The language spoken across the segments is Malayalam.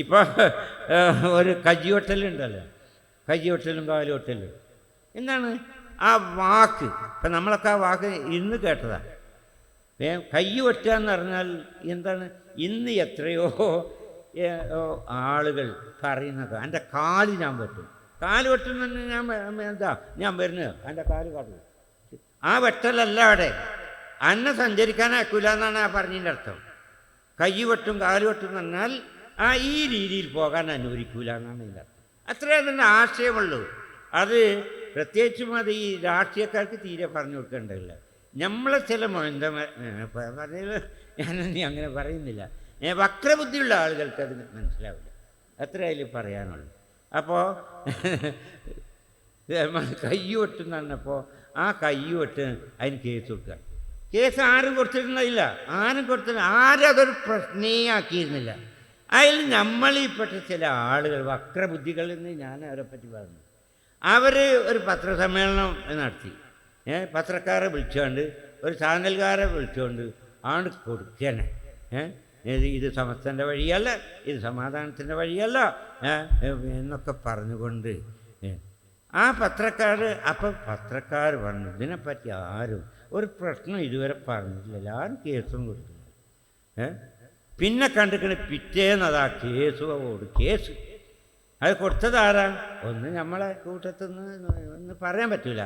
ഇപ്പോൾ ഒരു കയ്യൊട്ടലുണ്ടല്ലോ കയ്യൊട്ടലും കാലുകൊട്ടലും എന്താണ്? ആ വാക്ക്. ഇപ്പം നമ്മളൊക്കെ ആ വാക്ക് ഇന്ന് കേട്ടതാണ് ഏ കൈ വെട്ടുക എന്ന് പറഞ്ഞാൽ എന്താണ്? ഇന്ന് എത്രയോ ആളുകൾ പറയുന്നത് എന്റെ കാൽ ഞാൻ വെട്ടും. കാൽ വെട്ടുന്ന ഞാൻ എന്താ? ഞാൻ വരുന്നത്. എന്റെ കാൽ കാട്ടു. ആ വെട്ടലല്ല അവിടെ. അന്നെ സഞ്ചരിക്കാനാക്കൂല എന്നാണ് ആ പറഞ്ഞതിന്റെ അർത്ഥം. കൈ വെട്ടും കാൽ വെട്ടും എന്ന് പറഞ്ഞാൽ ആ ഈ രീതിയിൽ പോകാൻ അനുവദിക്കൂല എന്നാണ് ഇതിന്റെ അർത്ഥം അത്രേ അതിന്റെ ആശയമുള്ളൂ. അത് പ്രത്യേകിച്ചും അത് ഈ രാഷ്ട്രീയക്കാർക്ക് തീരെ പറഞ്ഞു കൊടുക്കേണ്ടതില്ല. നമ്മളെ ചില മൊഴന്ത പറഞ്ഞത് ഞാനീ അങ്ങനെ പറയുന്നില്ല. വക്രബുദ്ധിയുള്ള ആളുകൾക്ക് അത് മനസ്സിലാവില്ല. അത്ര അതിൽ പറയാനുള്ളൂ. അപ്പോൾ കൈ നടന്നപ്പോൾ ആ കയ്യൊട്ട് അതിന് കേസ് കൊടുക്കുക. കേസ് ആരും കൊടുത്തിരുന്നില്ല ആരും കൊടുത്തിരുന്ന ആരും അതൊരു പ്രശ്നേ ആക്കിയിരുന്നില്ല. അതിൽ നമ്മളിൽപ്പെട്ട ചില ആളുകൾ വക്രബുദ്ധികൾ എന്ന് ഞാൻ അവരെ പറ്റി പറഞ്ഞു. അവർ ഒരു പത്രസമ്മേളനം നടത്തി. ഏ പത്രക്കാരെ വിളിച്ചുകൊണ്ട് ഒരു ചാനൽകാരെ വിളിച്ചുകൊണ്ട് ആണ് കൊടുക്കണേ. ഏ ഇത് സമസ്തന്റെ വഴിയല്ല ഇത് സമാധാനത്തിന്റെ വഴിയല്ല എന്നൊക്കെ പറഞ്ഞുകൊണ്ട് ആ പത്രക്കാർ അപ്പം പത്രക്കാർ പറഞ്ഞു ഇതിനെപ്പറ്റി ആരും ഒരു പ്രശ്നം ഇതുവരെ പറഞ്ഞിട്ടില്ല. ആരും കേസും കൊടുത്തില്ല ഏ പിന്നെ കണ്ടിക്കണ പിറ്റേന്നതാ കേസ് ഓട് കേസ്. അത് കൊടുത്തത് ആരാ? ഒന്ന് നമ്മളെ കൂട്ടത്തിൽ നിന്ന് ഒന്ന് പറയാൻ പറ്റില്ല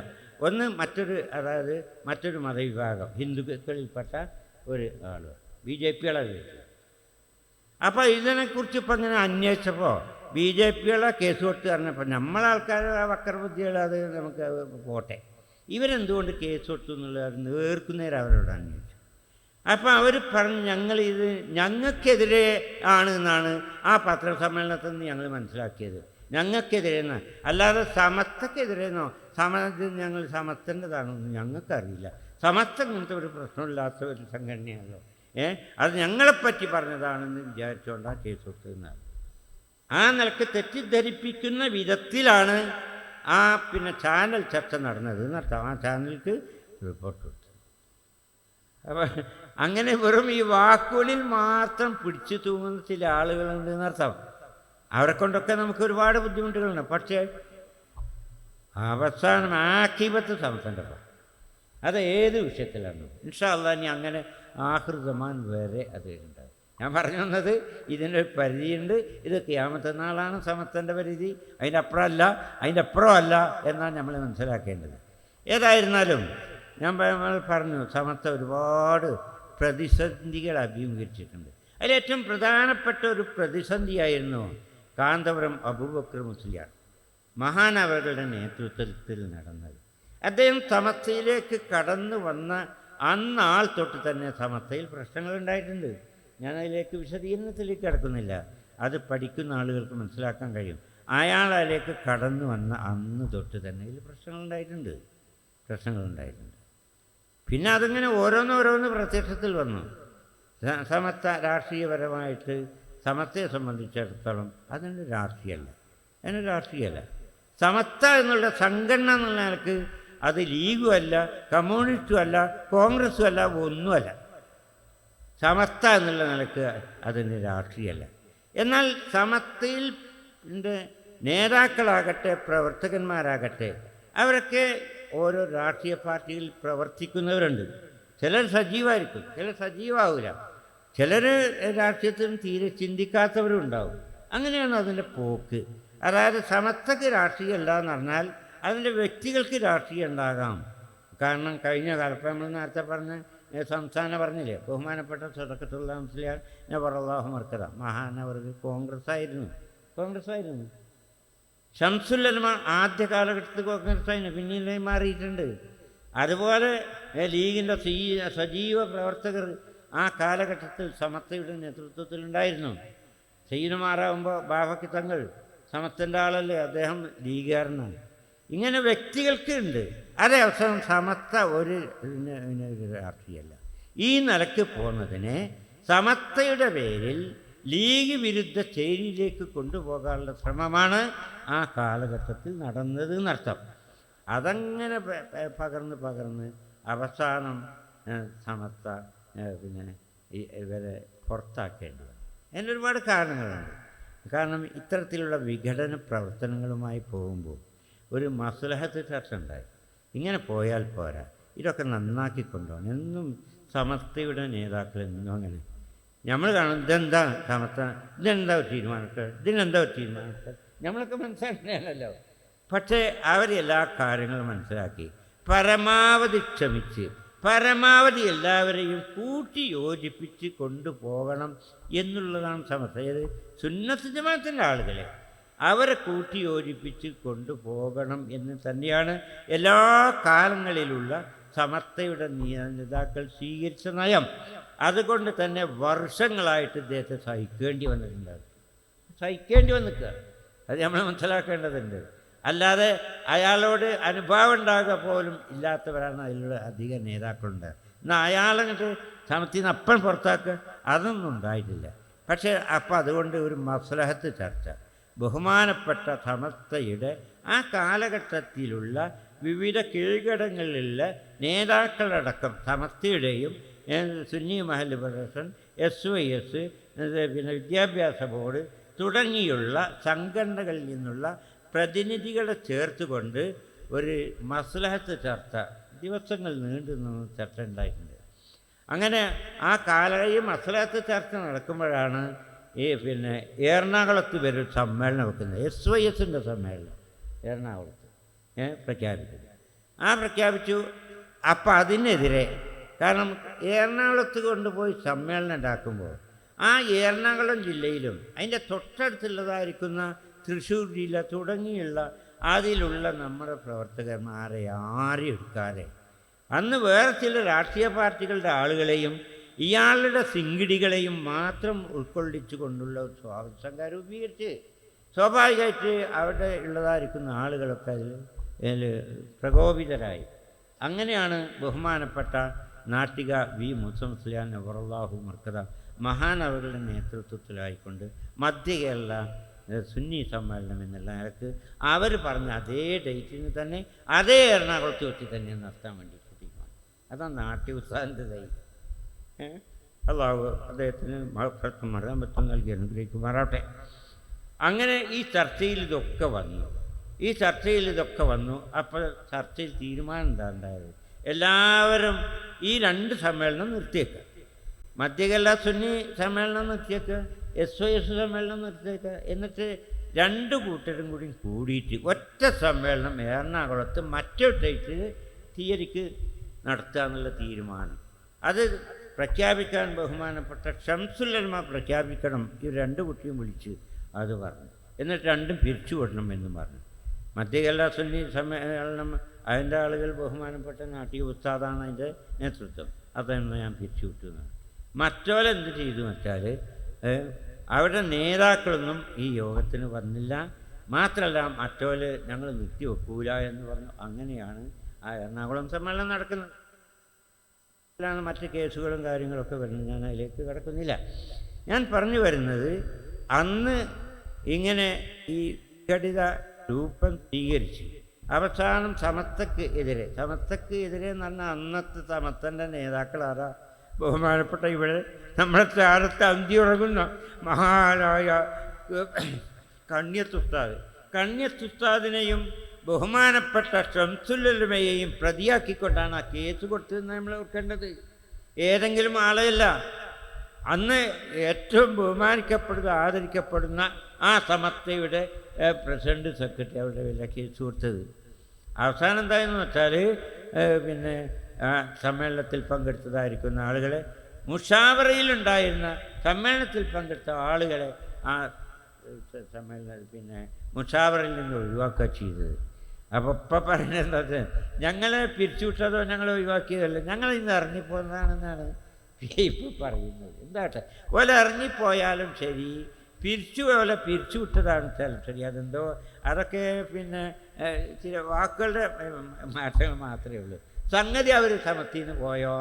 ഒന്ന് മറ്റൊരു അതായത് മറ്റൊരു മതവിഭാഗം ഹിന്ദുക്കളിൽപ്പെട്ട ഒരു ആൾ ബി ജെ പികളെ അപ്പോൾ ഇതിനെക്കുറിച്ച് ഇപ്പം ഇങ്ങനെ അന്വേഷിച്ചപ്പോൾ ബി ജെ പികളെ കേസ് കൊടുത്ത് പറഞ്ഞപ്പോൾ നമ്മളാൾക്കാർ വക്രബുദ്ധികൾ അത് നമുക്ക് പോട്ടെ. ഇവരെന്തുകൊണ്ട് കേസ് കൊടുത്തു എന്നുള്ളത് നേർക്കുന്നേരം അവരോട് അന്വേഷിച്ചു. അപ്പം അവർ പറഞ്ഞു ഇത് ഞങ്ങൾക്കെതിരെ ആണ് എന്നാണ് ആ പത്രസമ്മേളനത്തിൽ നിന്ന് ഞങ്ങൾ മനസ്സിലാക്കിയത്. ഞങ്ങൾക്കെതിരെ എന്നാ അല്ലാതെ സമസ്തക്കെതിരെന്നോ സമത്തിൽ ഞങ്ങൾ സമസ്തന്റെതാണെന്ന് ഞങ്ങൾക്കറിയില്ല. സമസ്ത ഇങ്ങനത്തെ ഒരു പ്രശ്നമില്ലാത്ത ഒരു സംഘടനയാണല്ലോ. ഏ? അത് ഞങ്ങളെപ്പറ്റി പറഞ്ഞതാണെന്ന് വിചാരിച്ചുകൊണ്ട് ആ കേസ് ഒത്തുന്നത് ആ നിലയ്ക്ക് തെറ്റിദ്ധരിപ്പിക്കുന്ന വിധത്തിലാണ് ആ പിന്നെ ചാനൽ ചർച്ച നടന്നത്. എന്നർത്ഥം ആ ചാനലിക്ക് റിപ്പോർട്ട് കൊടുത്തു അപ്പം അങ്ങനെ വെറും ഈ വാക്കുകളിൽ മാത്രം പിടിച്ചു തൂങ്ങുന്ന ചില ആളുകളുണ്ട് എന്നർത്ഥം അവരെ കൊണ്ടൊക്കെ നമുക്ക് ഒരുപാട് ബുദ്ധിമുട്ടുകളുണ്ട്. പക്ഷേ അവസാനം ആക്കിപത്ത് സമസണ്ടപ്പ അത് ഏത് വിഷയത്തിലാണ്? ഇൻഷാല്ല ഇനി അങ്ങനെ ആഹൃതമാൻ വരെ അത് ഉണ്ടാകും. ഞാൻ പറഞ്ഞു വന്നത് ഇതിന്റെ പരിധിയുണ്ട്. ഇത് ക്യാമത്തെ നാളാണ് സമത്വന്റെ പരിധി. അതിന്റെ അപ്പുറമല്ല അതിന്റെ അപ്പുറമല്ല എന്നാണ് നമ്മൾ മനസ്സിലാക്കേണ്ടത്. ഏതായിരുന്നാലും ഞാൻ പറഞ്ഞു സമത്വ ഒരുപാട് പ്രതിസന്ധികൾ അഭിമുഖീകരിച്ചിട്ടുണ്ട്. അതിലേറ്റവും പ്രധാനപ്പെട്ട ഒരു പ്രതിസന്ധിയായിരുന്നു കാന്തപുരം അബൂബക്കർ മുസ്ലിയാർ. മഹാനവരുടെ നേതൃത്വത്തിൽ നടന്നത്. അദ്ദേഹം സമസ്തയിലേക്ക് കടന്നു വന്ന അന്നാൾ തൊട്ട് തന്നെ സമസ്തയിൽ പ്രശ്നങ്ങളുണ്ടായിട്ടുണ്ട് ഞാൻ അതിലേക്ക് വിശദീകരണത്തിലേക്ക് കിടക്കുന്നില്ല. അത് പഠിക്കുന്ന ആളുകൾക്ക് മനസ്സിലാക്കാൻ കഴിയും. അയാൾ അതിലേക്ക് കടന്നു വന്ന അന്ന് തൊട്ട് തന്നെ ഇതിൽ പ്രശ്നങ്ങളുണ്ടായിട്ടുണ്ട് പ്രശ്നങ്ങളുണ്ടായിട്ടുണ്ട് പിന്നെ അതിങ്ങനെ ഓരോന്നോരോന്ന് പ്രത്യക്ഷത്തിൽ വന്നു. സമത്വ രാഷ്ട്രീയപരമായിട്ട് സമത്തെ സംബന്ധിച്ചിടത്തോളം അതിന് രാഷ്ട്രീയമല്ല അതിന് രാഷ്ട്രീയമല്ല സമത്വ എന്നുള്ള സംഘടന എന്നുള്ള നിലയ്ക്ക് അത് ലീഗും അല്ല കമ്മ്യൂണിസ്റ്റും അല്ല കോൺഗ്രസും അല്ല ഒന്നുമല്ല സമത്വ എന്നുള്ള നിലയ്ക്ക് അതിന് രാഷ്ട്രീയമല്ല എന്നാൽ സമത്വയിൽ നേതാക്കളാകട്ടെ പ്രവർത്തകന്മാരാകട്ടെ അവരൊക്കെ ഓരോ രാഷ്ട്രീയ പാർട്ടിയിൽ പ്രവർത്തിക്കുന്നവരുണ്ട് ചിലർ സജീവമായിരിക്കും ചിലർ സജീവമാവില്ല ചിലർ രാഷ്ട്രീയത്തിനും തീരെ ചിന്തിക്കാത്തവരും ഉണ്ടാവും അങ്ങനെയാണ് അതിന്റെ പോക്ക് അതായത് സമത്വക്ക് രാഷ്ട്രീയമല്ല എന്ന് പറഞ്ഞാൽ അതിന്റെ വ്യക്തികൾക്ക് രാഷ്ട്രീയം ഉണ്ടാകാം കാരണം കഴിഞ്ഞ കാലത്ത് നമ്മൾ നേരത്തെ പറഞ്ഞ സംസ്ഥാനം പറഞ്ഞില്ലേ ബഹുമാനപ്പെട്ട സ്വതക്കത്തുള്ള മുസ്ലിയാർ നബറല്ലാഹു മർക്കത മഹാനവർക്ക് കോൺഗ്രസ് ആയിരുന്നു കോൺഗ്രസ് ആയിരുന്നു ഷംസുല്ലമ ആദ്യ കാലഘട്ടത്തിൽ കോൺഗ്രസ് ആയിരുന്നു പിന്നീട് മാറിയിട്ടുണ്ട്. അതുപോലെ ലീഗിന്റെ സജീവ പ്രവർത്തകർ ആ കാലഘട്ടത്തിൽ സമത്വയുടെ നേതൃത്വത്തിലുണ്ടായിരുന്നു. സീനുമാറാകുമ്പോൾ ബാബക്ക് തങ്ങൾ സമത്തിന്റെ ആളല്ലേ അദ്ദേഹം ലീഗുകാരനാണ്. ഇങ്ങനെ വ്യക്തികൾക്ക് ഉണ്ട്. അതേ അവസരം സമത്ത ഒരു രാഷ്ട്രീയമല്ല ഈ നിലയ്ക്ക് പോകുന്നതിനെ സമത്തയുടെ പേരിൽ ലീഗ് വിരുദ്ധ ചേരിയിലേക്ക് കൊണ്ടുപോകാനുള്ള ശ്രമമാണ് ആ കാലഘട്ടത്തിൽ നടന്നത് എന്നർത്ഥം അതങ്ങനെ പകർന്ന് പകർന്ന് അവസാനം സമസ്ത പിന്നെ ഇവരെ പുറത്താക്കേണ്ടി വന്നു. അതിന് ഒരുപാട് കാരണങ്ങളുണ്ട്. കാരണം ഇത്തരത്തിലുള്ള വിഘടന പ്രവർത്തനങ്ങളുമായി പോകുമ്പോൾ ഒരു മസ്ലഹത്ത് ചർച്ച ഉണ്ടായി. ഇങ്ങനെ പോയാൽ പോരാ. ഇതൊക്കെ നന്നാക്കി കൊണ്ടുപോകണം. എന്നും സമസ്തയുടെ നേതാക്കൾ എന്നും അങ്ങനെ നമ്മൾ കാണും ഇതെന്താ സമസ്ത? ഇതെന്താ ഒരു തീരുമാനത്തിൽ ഇതിനെന്താ ഒരു തീരുമാനത്തിൽ നമ്മളൊക്കെ മനസ്സിലാക്കണല്ലോ പക്ഷേ അവർ എല്ലാ കാര്യങ്ങളും മനസ്സിലാക്കി. പരമാവധി ക്ഷമിച്ച് പരമാവധി എല്ലാവരെയും കൂട്ടി യോജിപ്പിച്ച് കൊണ്ടുപോകണം എന്നുള്ളതാണ് സമസ്ത. സുന്നത്ത് ആളുകളെ. അവരെ കൂട്ടി യോജിപ്പിച്ച് കൊണ്ടുപോകണം എന്ന് തന്നെയാണ് എല്ലാ കാലങ്ങളിലുള്ള സമസ്തയുടെ നേതാക്കൾ സ്വീകരിച്ച നയം. അതുകൊണ്ട് തന്നെ വർഷങ്ങളായിട്ട് ഇദ്ദേഹത്തെ സഹിക്കേണ്ടി വന്നിട്ടുണ്ടാകും. സഹിക്കേണ്ടി വന്നിക്കുക. അത് നമ്മൾ മനസ്സിലാക്കേണ്ടതുണ്ട്. അല്ലാതെ അയാളോട് അനുഭാവം ഉണ്ടാകുക പോലും ഇല്ലാത്തവരാണ് അതിലുള്ള അധിക നേതാക്കളുണ്ട്. എന്നാൽ അയാളങ്ങോട്ട് സമത്തിൽ നിന്ന് അപ്പം പുറത്താക്കുക അതൊന്നും ഉണ്ടായിട്ടില്ല. പക്ഷേ അപ്പം അതുകൊണ്ട് ഒരു മസ്ലഹത്ത് ചർച്ച. ബഹുമാനപ്പെട്ട സമസ്തയുടെ ആ കാലഘട്ടത്തിലുള്ള വിവിധ കീഴ്ഘടങ്ങളിലുള്ള നേതാക്കളടക്കം സമസ്തയുടെയും Sunni Mahal federation S Y S പിന്നെ വിദ്യാഭ്യാസ ബോർഡ് തുടങ്ങിയുള്ള സംഘടനകളിൽ നിന്നുള്ള പ്രതിനിധികളെ ചേർത്തുകൊണ്ട് ഒരു മസ്ലഹത്ത് ചർച്ച ദിവസങ്ങൾ നീണ്ടു നിന്ന് ചർച്ച ഉണ്ടായിട്ടുണ്ട്. അങ്ങനെ ആ കാലയിൽ മസ്ലഹത്ത് ചർച്ച നടക്കുമ്പോഴാണ് ഈ പിന്നെ എറണാകുളത്ത് വരെ സമ്മേളനം വെക്കുന്നത്. എസ് വൈ എസിന്റെ സമ്മേളനം എറണാകുളത്ത് പ്രഖ്യാപിച്ചത്. ആ പ്രഖ്യാപിച്ചു. അപ്പം അതിനെതിരെ കാരണം എറണാകുളത്ത് കൊണ്ടുപോയി സമ്മേളനം ഉണ്ടാക്കുമ്പോൾ ആ എറണാകുളം ജില്ലയിലും അതിന്റെ തൊട്ടടുത്തുള്ളതായിരിക്കുന്ന തൃശ്ശൂർ ജില്ല തുടങ്ങിയുള്ള അതിലുള്ള നമ്മുടെ പ്രവർത്തകന്മാരെ ആരെയും എടുക്കാതെ അന്ന് വേറെ ചില രാഷ്ട്രീയ പാർട്ടികളുടെ ആളുകളെയും ഇയാളുടെ സിങ്കിടികളെയും മാത്രം ഉൾക്കൊള്ളിച്ചു കൊണ്ടുള്ള ഒരു സംഘം രൂപീകരിച്ച് സ്വാഭാവികമായിട്ട് അവിടെ ഉള്ളതായിരിക്കുന്ന ആളുകളൊക്കെ അതിൽ പ്രകോപിതരായി. അങ്ങനെയാണ് ബഹുമാനപ്പെട്ട നാട്ടിക വി മുസംസ്ലിയാൻ വറല്ലാഹു മർക്കത മഹാൻ അവരുടെ നേതൃത്വത്തിലായിക്കൊണ്ട് മധ്യ കേരള സുന്നി സമ്മേളനം എന്നുള്ള നിലയ്ക്ക് അവർ പറഞ്ഞ അതേ ഡേറ്റിന് തന്നെ അതേ എറണാകുളത്ത് വെച്ച് തന്നെ നടത്താൻ വേണ്ടി തീരുമാനം. അതാണ് നാട്ടി ഉത്സാഹന്റെ ധൈര്യം? അള്ളാഹു അദ്ദേഹത്തിന് മഹത്വം മറമ്പത്വം നൽകി അനുഗ്രഹിക്കുമാറാട്ടെ അങ്ങനെ ഈ ചർച്ചയിൽ ഇതൊക്കെ വന്നു. ഈ ചർച്ചയിൽ ഇതൊക്കെ വന്നു. അപ്പോൾ ചർച്ചയിൽ തീരുമാനം എന്താ ഉണ്ടായത്? എല്ലാവരും ഈ രണ്ട് സമ്മേളനം നിർത്തിയേക്കുക മധ്യകേരള സുന്നി സമ്മേളനം നിർത്തിയേക്കുക എസ് ഒ എസ് സമ്മേളനം നിർത്തിയേക്കുക എന്നിട്ട് രണ്ട് കൂട്ടരും കൂടി കൂടിയിട്ട് ഒറ്റ സമ്മേളനം എറണാകുളത്ത് മറ്റൊട്ടേക്ക് തീയതിക്ക് നടത്തുക എന്നുള്ള തീരുമാനം. അത് പ്രഖ്യാപിക്കാൻ ബഹുമാനപ്പെട്ട ഷംസുല്ലന്മ പ്രഖ്യാപിക്കണം ഈ രണ്ട് കുട്ടിയും വിളിച്ച് അത് പറഞ്ഞു. എന്നിട്ട് രണ്ടും പിരിച്ചുവിടണം എന്ന് പറഞ്ഞു. മധ്യകേരള സുന്നി സമ്മേളനം അതിന്റെ ആളുകൾ ബഹുമാനപ്പെട്ട നാട്ടിക ഉസ്താദാണ് അതിന്റെ നേതൃത്വം. അതെന്ന് ഞാൻ പിരിച്ചു വിട്ടു ചെയ്തു വെച്ചാൽ അവരുടെ നേതാക്കളൊന്നും ഈ യോഗത്തിന് വന്നില്ല. മാത്രമല്ല മറ്റോൽ ഞങ്ങൾ നിർത്തി വെക്കൂല എന്ന് പറഞ്ഞു. അങ്ങനെയാണ് ആ എറണാകുളം സമ്മേളനം നടക്കുന്നത്. ാണ് മറ്റ് കേസുകളും കാര്യങ്ങളൊക്കെ വരുന്നത്. ഞാൻ അതിലേക്ക് കിടക്കുന്നില്ല. ഞാൻ പറഞ്ഞു വരുന്നത് അന്ന് ഇങ്ങനെ ഈ ഘടിത രൂപം സ്വീകരിച്ച് അവസാനം സമത്തക്ക് എതിരെ. സമത്തക്ക് എതിരെ പറഞ്ഞാൽ അന്നത്തെ സമത്തന്റെ നേതാക്കളാരാ? ബഹുമാനപ്പെട്ട ഇവിടെ നമ്മുടെ ചാരത്ത് അന്തി ഉറങ്ങുന്ന മഹാനായ കണ്യത്തുസ്താദ് കണ്യത്തുസ്താദിനെയും ബഹുമാനപ്പെട്ട ഷംസുല്ലമയെയും പ്രതിയാക്കിക്കൊണ്ടാണ് ആ കേസ് കൊടുത്തതെന്ന് നമ്മൾ ഓർക്കേണ്ടത്. ഏതെങ്കിലും ആളെയല്ല. അന്ന് ഏറ്റവും ബഹുമാനിക്കപ്പെടുന്ന ആദരിക്കപ്പെടുന്ന ആ സമത്തയുടെ പ്രസിഡന്റ് സെക്രട്ടറി അവരുടെ വില കേസ് കൊടുത്തത്. അവസാനം എന്തായെന്ന് വെച്ചാൽ പിന്നെ ആ സമ്മേളനത്തിൽ പങ്കെടുത്തതായിരിക്കുന്ന ആളുകളെ മുഷാവറയിലുണ്ടായിരുന്ന സമ്മേളനത്തിൽ പങ്കെടുത്ത ആളുകളെ ആ സമ്മേളന പിന്നെ മുഷാവറയിൽ നിന്ന് ഒഴിവാക്കുക ചെയ്തത്. അപ്പോൾ ഇപ്പം പറയുന്നത് എന്താ വെച്ചാൽ ഞങ്ങളെ പിരിച്ചുവിട്ടതോ ഞങ്ങൾ ഒഴിവാക്കിയതല്ല ഞങ്ങൾ ഇന്ന് ഇറങ്ങിപ്പോന്നതാണെന്നാണ് ഇപ്പോൾ പറയുന്നത്. എന്താട്ടെ? ഓല ഇറങ്ങിപ്പോയാലും ശരി പിരിച്ചു പോലെ പിരിച്ചു വിട്ടതാണ് തലശ്ശേരി ശരി അതെന്തോ അതൊക്കെ പിന്നെ ചില വാക്കുകളുടെ മാറ്റങ്ങൾ മാത്രമേ ഉള്ളൂ. സംഗതി അവർ സമത്തിൽ നിന്ന് പോയോ?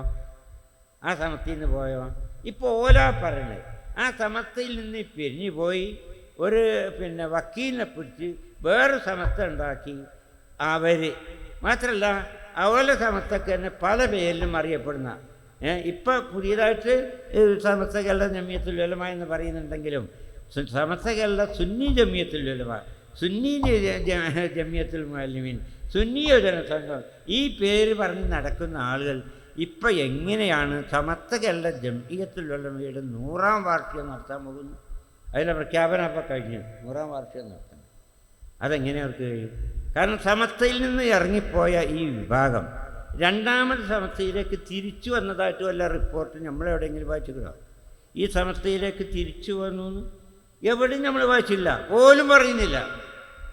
ആ സമത്തിൽ നിന്ന് പോയോ? ഇപ്പോൾ ഓല പറയണേ ആ സമത്തിൽ നിന്ന് പിരിഞ്ഞു പോയി ഒരു പിന്നെ വക്കീലിനെ പിടിച്ച് വേറെ സമസ്ത ഉണ്ടാക്കി അവർ മാത്രമല്ല അവരുടെ സമസ്തക്ക് തന്നെ പല പേരിലും അറിയപ്പെടുന്ന ഇപ്പം പുതിയതായിട്ട് സമസ്തകളുടെ ജമ്യത്തുലമായ എന്ന് പറയുന്നുണ്ടെങ്കിലും സു- സമസ്ത കേരള സുന്നി ജമ്യത്തിൽ ഉലമ സുന്നി ജമ്യത്തിൽ മുഅല്ലിമീൻ. സുന്നി യോജന സംഘം ഈ പേര് പറഞ്ഞ് നടക്കുന്ന ആളുകൾ ഇപ്പം എങ്ങനെയാണ് സമസ്ത കേരള ജമിയത്തുൽ ഉലമയുടെ നൂറാം വാർഷികം നടത്താൻ പോകുന്നു? അതിന്റെ പ്രഖ്യാപനം അപ്പം കഴിഞ്ഞു. നൂറാം വാർഷികം നടത്തണം. അതെങ്ങനെ അവർക്ക് കഴിയും? കാരണം സമസ്തയിൽ നിന്ന് ഇറങ്ങിപ്പോയ ഈ വിഭാഗം രണ്ടാമത് സമസ്തയിലേക്ക് തിരിച്ചു വന്നതായിട്ട് വല്ല റിപ്പോർട്ട് നമ്മളെവിടെയെങ്കിലും വായിച്ചിട്ടുണ്ടോ ഈ സമസ്തയിലേക്ക് തിരിച്ചു വന്നു എവിടെയും നമ്മൾ വായിച്ചില്ല. പോലും പറയുന്നില്ല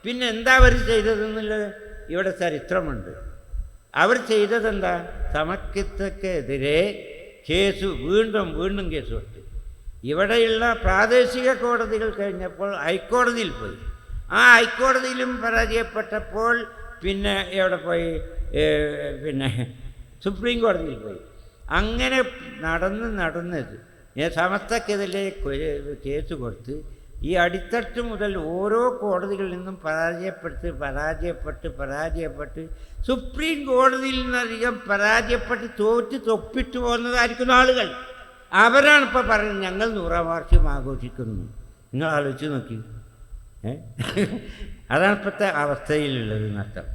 പിന്നെ എന്താ അവർ ചെയ്തതെന്നുള്ളത്? ഇവിടെ ചരിത്രമുണ്ട് അവർ ചെയ്തതെന്താ? സമക്കിത്തക്കെതിരെ കേസ് വീണ്ടും വീണ്ടും കേസ് കൊടുത്തു. ഇവിടെയുള്ള പ്രാദേശിക കോടതികൾ കഴിഞ്ഞപ്പോൾ ഹൈക്കോടതിയിൽ പോയി. ആ ഹൈക്കോടതിയിലും പരാജയപ്പെട്ടപ്പോൾ പിന്നെ എവിടെ പോയി? പിന്നെ സുപ്രീം കോടതിയിൽ പോയി. അങ്ങനെ നടന്ന് നടന്നത് സമസ്തക്കെതിരെ കൊ- കേസ് കൊടുത്ത് ഈ അടിത്തട്ട് മുതൽ ഓരോ കോടതികളിൽ നിന്നും പരാജയപ്പെട്ട് പരാജയപ്പെട്ട് പരാജയപ്പെട്ട് സുപ്രീം കോടതിയിൽ നിന്നധികം പരാജയപ്പെട്ട് തോറ്റ് തൊപ്പിട്ട് പോകുന്നതായിരിക്കുന്ന ആളുകൾ. അവരാണ് ഇപ്പോൾ പറയുന്നത് ഞങ്ങൾ നൂറാം വാർഷികം ആഘോഷിക്കുന്നു. നിങ്ങൾ ആലോചിച്ച് നോക്കി. അതാണ് ഇപ്പോഴത്തെ അവസ്ഥയിലുള്ളത് നഷ്ടം.